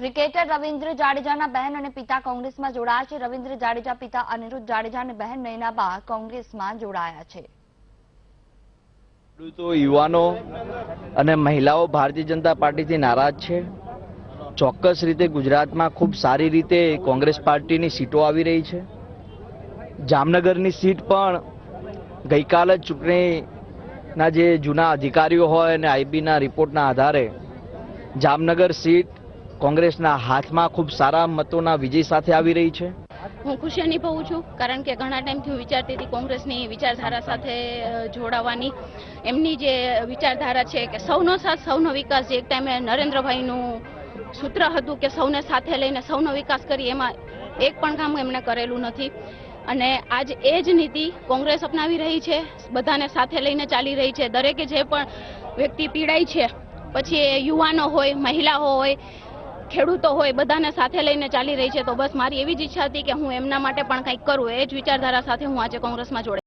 Cricketer Ravindra જાડેજાના બહેન અને પિતા કોંગ્રેસમાં જોડાયા છે. રવિન્દ્ર જાડેજા, પિતા અનિરુદ્ધ જાડેજા અને બહેન નયનાબા કોંગ્રેસમાં જોડાયા છે. યુવાનો અને મહિલાઓ ભારતીય જનતા પાર્ટીથી નારાજ છે. ચોક્કસ રીતે ગુજરાતમાં ખૂબ સારી રીતે કોંગ્રેસ પાર્ટીની સીટો આવી રહી છે. જામનગરની સીટ પણ ગઈકાલે જ ચૂંટણીના જે જૂના અધિકારીઓ હોય અને આઈબીના રિપોર્ટના આધારે જામનગર સીટ કોંગ્રેસના હાથમાં ખૂબ સારા મતોના વિજય સાથે આવી રહી છે? હું ખુશી અનુભવું છું, કારણ કે ઘણા ટાઈમથી હું વિચારતી હતી કોંગ્રેસની વિચારધારા સાથે જોડાવાની. એમની જે વિચારધારા છે કે સૌનો સાથ, સૌનો વિકાસ, જે એક ટાઈમે નરેન્દ્રભાઈનું સૂત્ર હતું કે સૌને સાથે લઈને સૌનો વિકાસ કરી એમાં એક પણ કામ એમણે કરેલું નથી. અને આજ એ જ નીતિ કોંગ્રેસ અપનાવી રહી છે, બધાને સાથે લઈને ચાલી રહી છે. દરેકે જે પણ વ્યક્તિ પીડાય છે, પછી એ યુવાનો હોય, મહિલાઓ હોય ખેડૂતો હોય, બધાને સાથે લઈને ચાલી રહી છે, તો બસ મારી એવી જ ઈચ્છા હતી કે હું એમના માટે પણ કંઈક કરું, એ જ વિચારધારા સાથે હું આજે કોંગ્રેસમાં જોડાઈ